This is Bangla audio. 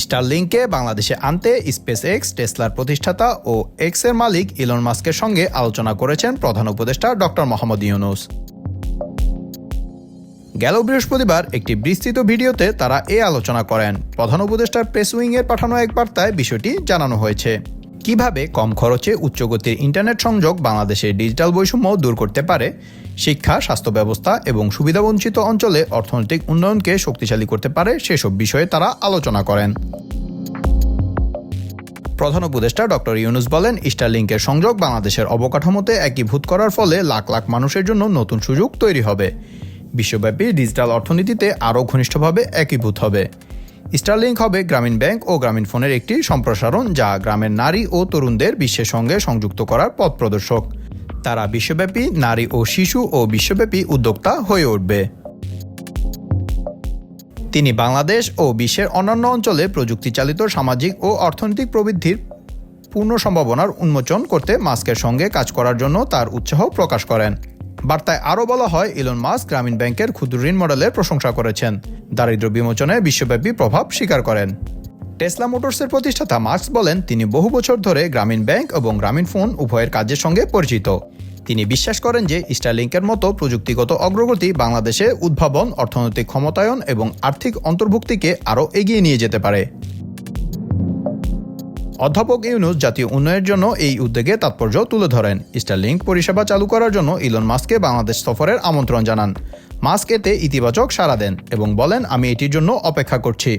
স্টারলিংকে বাংলাদেশে আনতে স্পেস এক্স টেসলার প্রতিষ্ঠাতা ও এক্সের মালিক ইলন মাস্কের সঙ্গে আলোচনা করেছেন প্রধান উপদেষ্টা ডক্টর মোহাম্মদ ইউনুস। গেল বৃহস্পতিবার একটি বিস্তৃত ভিডিওতে তারা এ আলোচনা করেন। প্রধান উপদেষ্টার প্রেস উইংয়ের পাঠানো এক বার্তায় বিষয়টি জানানো হয়েছে। কীভাবে কম খরচে উচ্চগতির ইন্টারনেট সংযোগ বাংলাদেশের ডিজিটাল বৈষম্য দূর করতে পারে? শিক্ষা, স্বাস্থ্য ব্যবস্থা এবং সুবিধাবঞ্চিত অঞ্চলে অর্থনৈতিক উন্নয়নকে শক্তিশালী করতে পারে সেসব বিষয়ে তারা আলোচনা করেন। প্রধান উপদেষ্টা ডক্টর ইউনুস বলেন, স্টারলিংকের সংযোগ বাংলাদেশের অবকাঠামোতে একীভূত করার ফলে লাখ লাখ মানুষের জন্য নতুন সুযোগ তৈরি হবে। বিশ্বব্যাপী ডিজিটাল অর্থনীতিতে আরও ঘনিষ্ঠভাবে একীভূত হবে। স্টারলিংক হবে গ্রামীণ ব্যাংক ও গ্রামীণ ফোনের একটি সম্প্রসারণ, যা গ্রামের নারী ও তরুণদের বিশ্বের সঙ্গে সংযুক্ত করার পথ প্রদর্শক। তারা বিশ্বব্যাপী নারী ও শিশু ও বিশ্বব্যাপী উদ্যোক্তা হয়ে উঠবে। তিনি বাংলাদেশ ও বিশ্বের অন্যান্য অঞ্চলে প্রযুক্তি চালিত সামাজিক ও অর্থনৈতিক প্রবৃদ্ধির পূর্ণ সম্ভাবনার উন্মোচন করতে মাস্কের সঙ্গে কাজ করার জন্য তার উৎসাহ প্রকাশ করেন। বার্তায় আরও বলা হয়, ইলন মাস্ক গ্রামীণ ব্যাংকের ক্ষুদ্র ঋণ মডেলের প্রশংসা করেছেন। দারিদ্র বিমোচনে বিশ্বব্যাপী প্রভাব স্বীকার করেন। টেসলা মোটরসের প্রতিষ্ঠাতা মার্কস বলেন, তিনি বহু বছর ধরে গ্রামীণ ব্যাংক এবং গ্রামীণ ফোন উভয়ের কাজের সঙ্গে পরিচিত। তিনি বিশ্বাস করেন যে স্টারলিংকের মতো প্রযুক্তিগত অগ্রগতি বাংলাদেশে উদ্ভাবন, অর্থনৈতিক ক্ষমতায়ন এবং আর্থিক অন্তর্ভুক্তিকে আরও এগিয়ে নিয়ে যেতে পারে। অধ্যাপক ইউনুস জাতীয় উন্নয়নের জন্য এই উদ্যোগে তাৎপর্য তুলে ধরেন। স্টারলিংক পরিষেবা চালু করার জন্য ইলন মাস্ককে বাংলাদেশ সফরের আমন্ত্রণ জানান। মাস্ক এতে ইতিবাচক সাড়া দেন এবং বলেন, আমি এটির জন্য অপেক্ষা করছি।